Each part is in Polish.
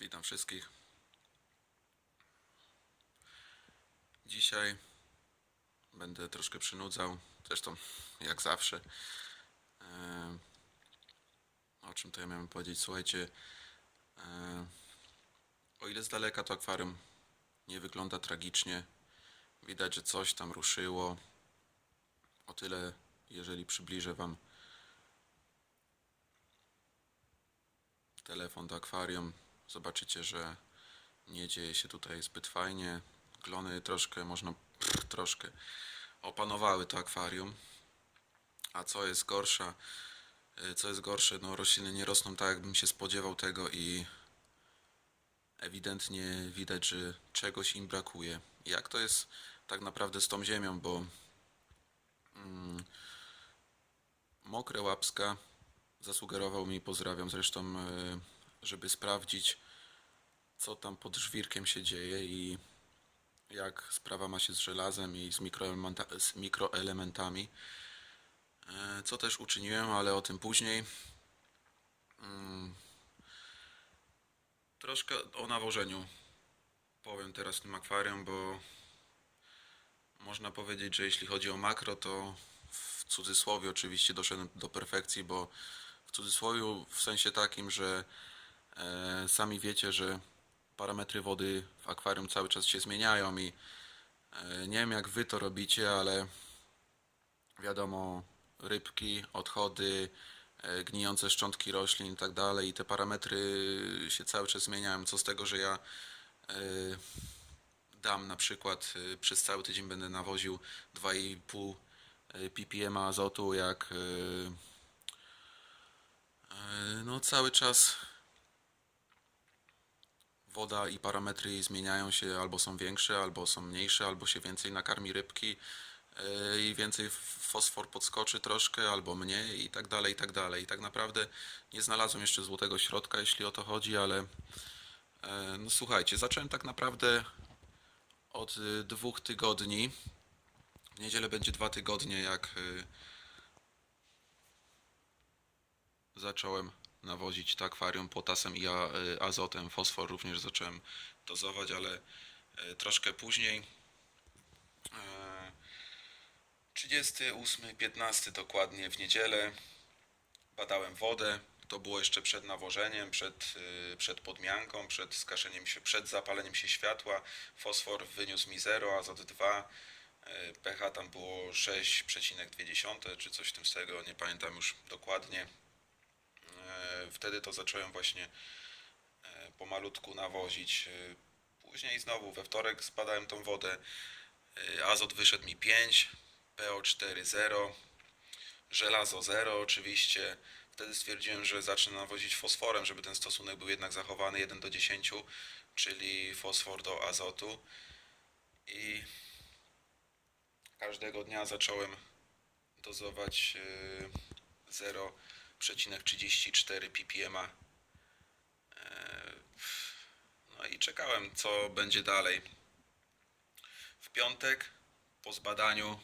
Witam wszystkich. Dzisiaj będę troszkę przynudzał, zresztą jak zawsze. Em, O czym to ja miałem powiedzieć? Słuchajcie, em, o ile z daleka to akwarium nie wygląda tragicznie, widać, że coś tam ruszyło. O tyle, jeżeli przybliżę Wam telefon do akwarium, zobaczycie, że nie dzieje się tutaj zbyt fajnie. Glony troszkę, można pff, troszkę opanowały to akwarium. A co jest gorsza, y, co jest gorsze, no rośliny nie rosną tak, jakbym się spodziewał tego i ewidentnie widać, że czegoś im brakuje. Jak to jest tak naprawdę z tą ziemią, bo mm, mokre łapska zasugerował mi, pozdrawiam zresztą, y, żeby sprawdzić, co tam pod żwirkiem się dzieje i jak sprawa ma się z żelazem i z, mikroelementa, z mikroelementami. E, Co też uczyniłem, ale o tym później. Mm. Troszkę o nawożeniu powiem teraz w tym akwarium, bo można powiedzieć, że jeśli chodzi o makro, to w cudzysłowie oczywiście doszedłem do perfekcji, bo w cudzysłowie w sensie takim, że sami wiecie, że parametry wody w akwarium cały czas się zmieniają i e, nie wiem jak wy to robicie, ale wiadomo, rybki, odchody, e, gnijące szczątki roślin i tak dalej i te parametry się cały czas zmieniają. Co z tego, że ja e, dam na przykład e, przez cały tydzień będę nawoził 2,5 e, ppm azotu, jak e, e, no cały czas woda i parametry jej zmieniają się, albo są większe, albo są mniejsze, albo się więcej nakarmi rybki yy, i więcej fosfor podskoczy troszkę, albo mniej i tak dalej, i tak dalej. I tak naprawdę nie znalazłem jeszcze złotego środka, jeśli o to chodzi, ale yy, no słuchajcie, zacząłem tak naprawdę od y, dwóch tygodni. W niedzielę będzie dwa tygodnie, jak zacząłem nawozić to akwarium potasem i y, azotem. Fosfor również zacząłem dozować, ale y, troszkę później. E, 38, 15 dokładnie w niedzielę badałem wodę. To było jeszcze przed nawożeniem, przed, y, przed podmianką, przed skaszeniem się, przed zapaleniem się światła. Fosfor wyniósł mi 0, azot 2. y, pH tam było 6,2 czy coś w tym stylu, nie pamiętam już dokładnie. E, Wtedy to zacząłem właśnie e, pomalutku nawozić. E, Później znowu we wtorek zbadałem tą wodę. Azot wyszedł mi 5, PO4 0, żelazo 0 oczywiście. Wtedy stwierdziłem, że zacznę nawozić fosforem, żeby ten stosunek był jednak zachowany 1 do 10, czyli fosfor do azotu. I każdego dnia zacząłem dozować e, 0,34 ppm. E, No i czekałem, co będzie dalej. W piątek, po zbadaniu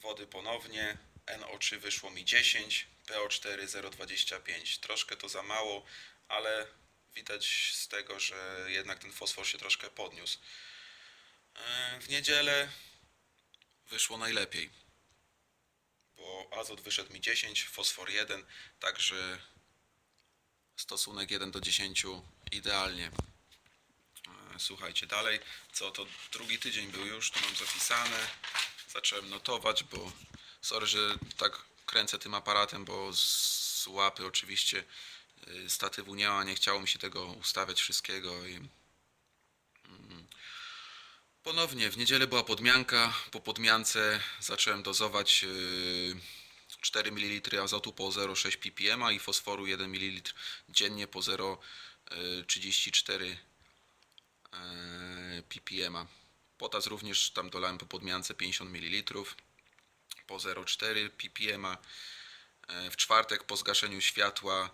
wody ponownie, NO3 wyszło mi 10, PO4 0,25. Troszkę to za mało, ale widać z tego, że jednak ten fosfor się troszkę podniósł. E, W niedzielę wyszło najlepiej bo azot wyszedł mi 10, fosfor 1, także stosunek 1 do 10 idealnie. E, Słuchajcie, dalej, co to drugi tydzień był już, to mam zapisane. Zacząłem notować, bo sorry, że tak kręcę tym aparatem, bo z łapy oczywiście y, statywu nie ma, nie chciało mi się tego ustawiać wszystkiego i Ponownie w niedzielę była podmianka. Po podmiance zacząłem dozować yy, 4 ml azotu po 0,6 ppm i fosforu 1 ml dziennie po 0,34 yy, ppm. Potas również tam dolałem po podmiance 50 ml po 0,4 ppm. Yy, W czwartek po zgaszeniu światła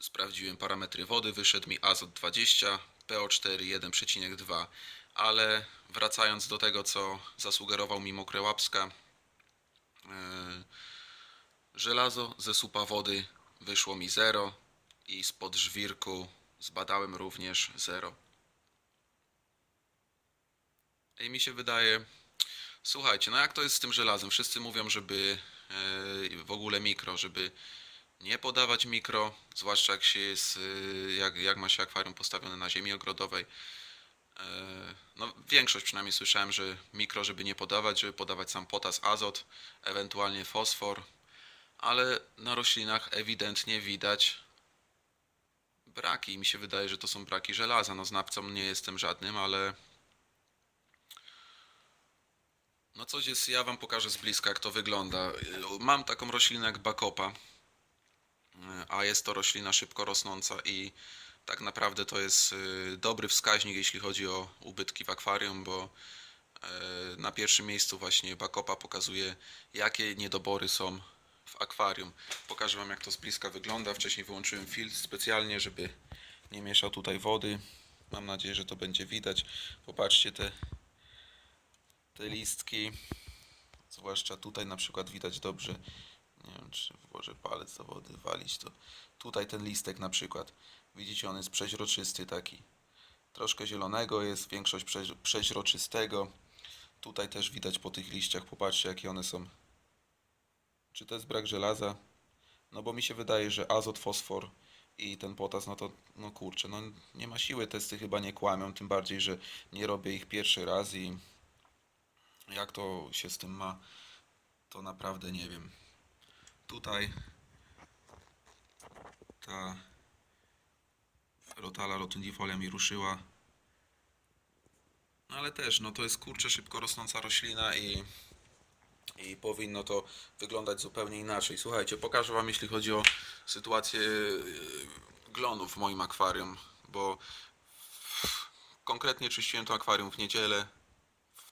sprawdziłem parametry wody, wyszedł mi azot 20, PO4 1,2, ale wracając do tego, co zasugerował mi Mokre Łapska, yy, żelazo ze supa wody wyszło mi 0 i spod żwirku zbadałem również zero. I mi się wydaje, słuchajcie, no jak to jest z tym żelazem? Wszyscy mówią, żeby e, w ogóle mikro, żeby nie podawać mikro, zwłaszcza jak się jest, e, jak, jak ma się akwarium postawione na ziemi ogrodowej. E, No, większość przynajmniej słyszałem, że mikro, żeby nie podawać, żeby podawać sam potas, azot, ewentualnie fosfor, ale na roślinach ewidentnie widać braki. Mi się wydaje, że to są braki żelaza. No, znawcą nie jestem żadnym, ale no coś jest, ja wam pokażę z bliska, jak to wygląda. Mam taką roślinę jak bakopa, a jest to roślina szybko rosnąca i tak naprawdę to jest y, dobry wskaźnik, jeśli chodzi o ubytki w akwarium, bo y, na pierwszym miejscu właśnie bakopa pokazuje, jakie niedobory są w akwarium. Pokażę wam, jak to z bliska wygląda. Wcześniej wyłączyłem filtr specjalnie, żeby nie mieszał tutaj wody. Mam nadzieję, że to będzie widać. Popatrzcie te te listki, zwłaszcza tutaj na przykład widać dobrze, nie wiem czy włożę palec do wody walić, to tutaj ten listek na przykład, widzicie on jest przeźroczysty taki, troszkę zielonego jest, większość przeź- przeźroczystego, tutaj też widać po tych liściach, popatrzcie jakie one są, czy to jest brak żelaza, no bo mi się wydaje, że azot, fosfor i ten potas, no to, no kurczę, no nie ma siły, testy chyba nie kłamią, tym bardziej, że nie robię ich pierwszy raz i jak to się z tym ma, to naprawdę nie wiem. Tutaj ta rotala rotundifolia mi ruszyła. No ale też, no to jest kurczę szybko rosnąca roślina i, i powinno to wyglądać zupełnie inaczej. Słuchajcie, pokażę Wam, jeśli chodzi o sytuację yy, glonów w moim akwarium, bo konkretnie czyściłem to akwarium w niedzielę,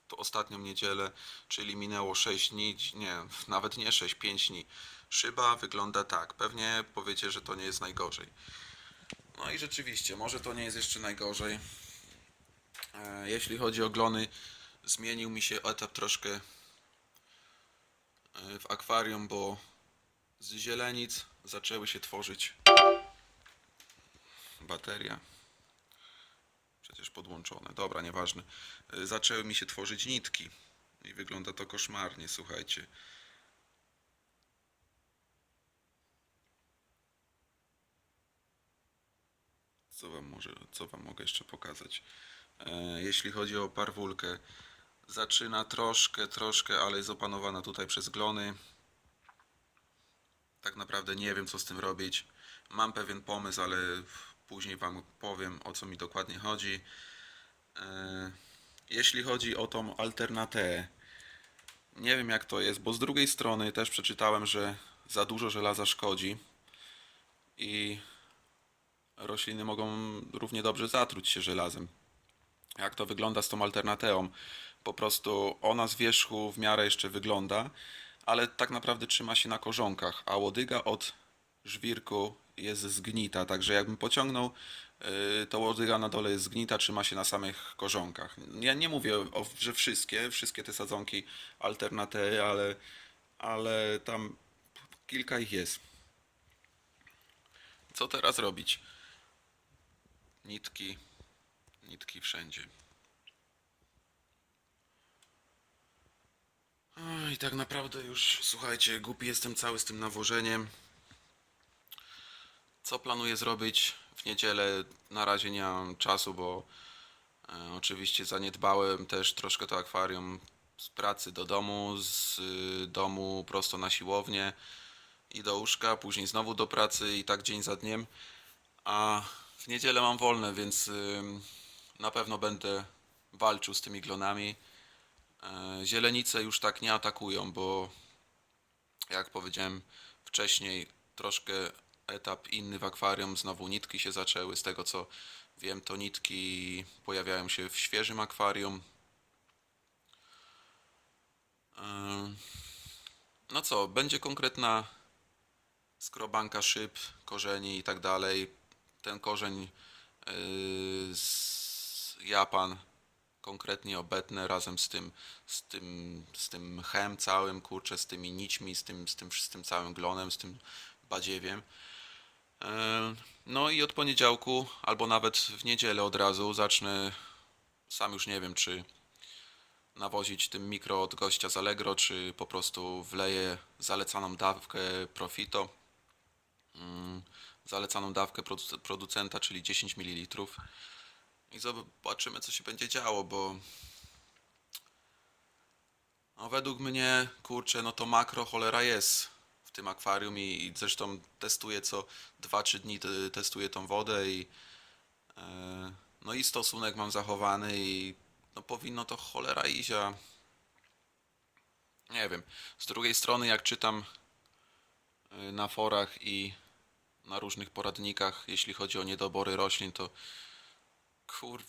to ostatnią niedzielę, czyli minęło 6 dni, nie, nawet nie 6, 5 dni. Szyba wygląda tak. Pewnie powiecie, że to nie jest najgorzej. No i rzeczywiście, może to nie jest jeszcze najgorzej. E, Jeśli chodzi o glony, zmienił mi się etap troszkę e, w akwarium, bo z zielenic zaczęły się tworzyć bateria przecież podłączone. Dobra, nieważne. Y, Zaczęły mi się tworzyć nitki i wygląda to koszmarnie, słuchajcie. Co wam może, co wam mogę jeszcze pokazać? E, jeśli chodzi o parwulkę, zaczyna troszkę, troszkę, ale jest opanowana tutaj przez glony. Tak naprawdę nie wiem, co z tym robić. Mam pewien pomysł, ale później Wam powiem, o co mi dokładnie chodzi. E, Jeśli chodzi o tą alternatę, nie wiem jak to jest, bo z drugiej strony też przeczytałem, że za dużo żelaza szkodzi i rośliny mogą równie dobrze zatruć się żelazem. Jak to wygląda z tą alternateą? Po prostu ona z wierzchu w miarę jeszcze wygląda, ale tak naprawdę trzyma się na korzonkach, a łodyga od żwirku jest zgnita, także jakbym pociągnął, yy, to łodyga na dole jest zgnita, trzyma się na samych korzonkach. Ja nie mówię, że wszystkie, wszystkie te sadzonki alternate, ale, ale tam kilka ich jest. Co teraz robić? Nitki, nitki wszędzie. I tak naprawdę już, słuchajcie, głupi jestem cały z tym nawożeniem. Co planuję zrobić w niedzielę? Na razie nie mam czasu, bo e, oczywiście zaniedbałem też troszkę to akwarium z pracy do domu, z y, domu prosto na siłownię i do łóżka, później znowu do pracy i tak dzień za dniem. A w niedzielę mam wolne, więc na pewno będę walczył z tymi glonami. E, Zielenice już tak nie atakują, bo jak powiedziałem wcześniej, troszkę etap inny w akwarium, znowu nitki się zaczęły. Z tego co wiem, to nitki pojawiają się w świeżym akwarium. Ym, No co, będzie konkretna skrobanka szyb, korzeni i tak dalej. Ten korzeń yy, z Japan konkretnie obetnę razem z tym, z tym, z tym mchem całym, kurczę, z tymi nićmi, z tym, z tym, z tym całym glonem, z tym badziewiem. E, No i od poniedziałku, albo nawet w niedzielę od razu zacznę, sam już nie wiem, czy nawozić tym mikro od gościa z Allegro, czy po prostu wleję zalecaną dawkę Profito, mm, zalecaną dawkę produ- producenta, czyli 10 ml i zobaczymy, co się będzie działo, bo no według mnie, kurczę, no to makro cholera jest w tym akwarium i, i zresztą testuję co 2-3 dni te- testuję tą wodę i e, no i stosunek mam zachowany i no powinno to cholera iść, a nie wiem. Z drugiej strony jak czytam y, na forach i na różnych poradnikach, jeśli chodzi o niedobory roślin, to kur...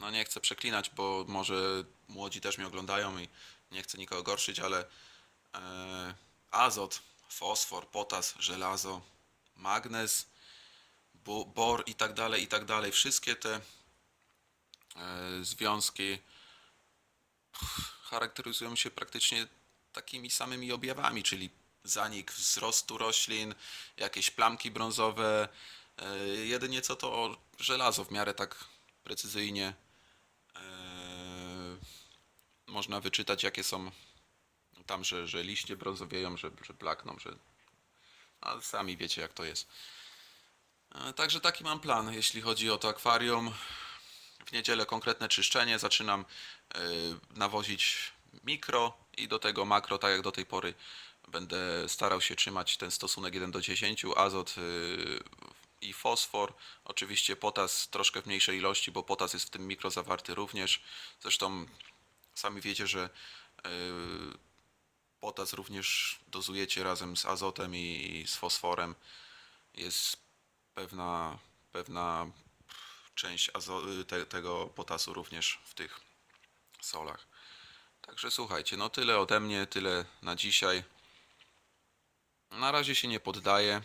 no nie chcę przeklinać, bo może młodzi też mnie oglądają i nie chcę nikogo gorszyć, ale e, azot, fosfor, potas, żelazo, magnez, bo, bor i tak dalej, i tak dalej. Wszystkie te e, związki charakteryzują się praktycznie takimi samymi objawami, czyli zanik wzrostu roślin, jakieś plamki brązowe. E, jedynie co to żelazo w miarę tak precyzyjnie e, można wyczytać, jakie są tam, że, że liście brązowieją, że, że że ale sami wiecie jak to jest. E, Także taki mam plan, jeśli chodzi o to akwarium. W niedzielę konkretne czyszczenie. Zaczynam nawozić mikro i do tego makro, tak jak do tej pory. Będę starał się trzymać ten stosunek 1 do 10, azot e, i fosfor. Oczywiście potas troszkę w mniejszej ilości, bo potas jest w tym mikro zawarty również. Zresztą sami wiecie, że e, potas również dozujecie razem z azotem i z fosforem. Jest pewna, pewna część azo- te, tego potasu również w tych solach. Także słuchajcie, no tyle ode mnie, tyle na dzisiaj. Na razie się nie poddaję.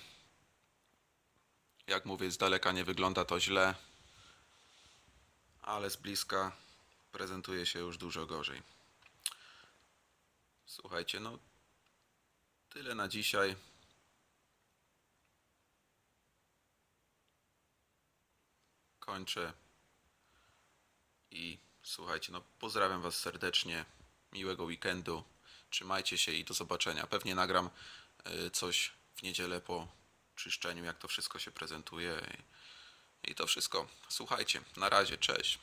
Jak mówię, z daleka nie wygląda to źle, ale z bliska prezentuje się już dużo gorzej. Słuchajcie, no tyle na dzisiaj. Kończę. I słuchajcie, no pozdrawiam Was serdecznie. Miłego weekendu. Trzymajcie się i do zobaczenia. Pewnie nagram coś w niedzielę po czyszczeniu, jak to wszystko się prezentuje. I to wszystko. Słuchajcie, na razie, cześć.